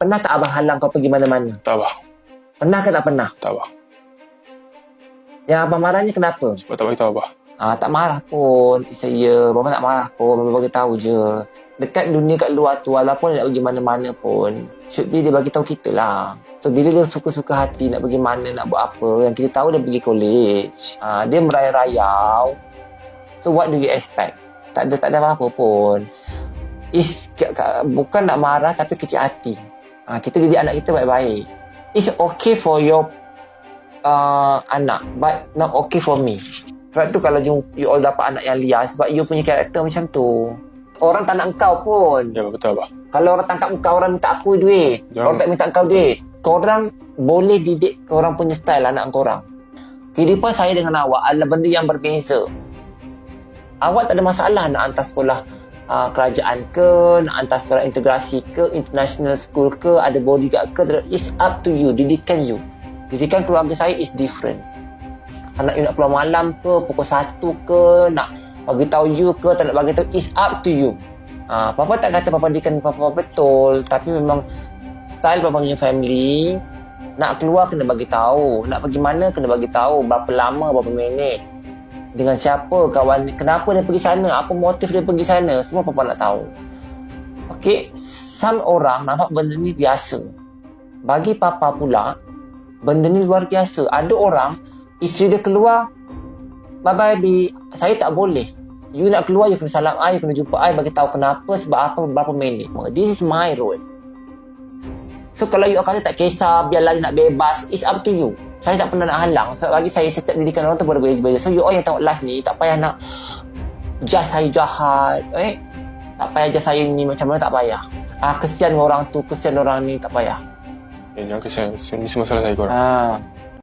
Pernah tak abang halang kau pergi mana-mana? Tak bah. Pernah ke tak pernah? Tak bah. Yang abang marahnya kenapa? Sebab tak bagi tahu bah. Ah, tak marah pun. Saya, Bapa tak marah pun. Bapa bagi tahu je. Dekat dunia kat luar tu, walaupun nak pergi mana-mana pun, should be dia bagi tahu kita lah. So, bila dia suka-suka hati nak pergi mana, nak buat apa, yang kita tahu dia pergi college. Ah, dia merayau-rayau. So, what do you expect? Tak ada, tak ada apa-apa pun. Is, ka- ka- bukan nak marah, tapi kecil hati. Ah, kita didik anak kita baik-baik. It's okay for your uh, anak, but not okay for me. Sebab tu kalau you, you all dapat anak yang liar sebab you punya karakter macam tu. Orang tak nak kau pun. Ya betul bah. Kalau orang tangkap kau, orang minta aku duit. Jangan. Orang tak minta kau duit. Korang boleh didik korang punya style anak korang. Kehidupan saya dengan awak adalah benda yang berbeza. Awak tak ada masalah nak hantar sekolah uh, kerajaan ke, nak hantar sekolah integrasi ke, international school ke, ada bodyguard ke, it's up to you, didikan you. Didikan keluarga saya is different. Anak you nak keluar malam ke, pukul 1 ke, nak bagi tahu you ke, tak nak bagi tahu, it's up to you. Ah, papa tak kata papa dikan papa betul, tapi memang style papa punya family nak keluar kena bagi tahu, nak pergi mana kena bagi tahu, berapa lama, berapa minit. Dengan siapa kawan kenapa dia pergi sana, apa motif dia pergi sana, semua papa nak tahu. Okey, some orang nampak benda ni biasa. Bagi papa pula, benda ni luar biasa. Ada orang, isteri dia keluar, bye-bye bi, saya tak boleh. You nak keluar, you kena salam I, you kena jumpa I, bagi tahu kenapa, sebab apa, berapa minit. This is my role. So kalau you kata tak kisah, biarlah dia nak bebas, it's up to you. Saya tak pernah nak halang. Sebab bagi saya, setiap pendidikan orang tu berbeza-beza. So you all yang tengok live ni, tak payah nak just saya jahat. Eh? Tak payah just saya ni macam mana, tak payah. Ah, kesian orang tu, kesian orang ni, tak payah. Eh, jangan kesian. Ini semua salah saya korang. Ah.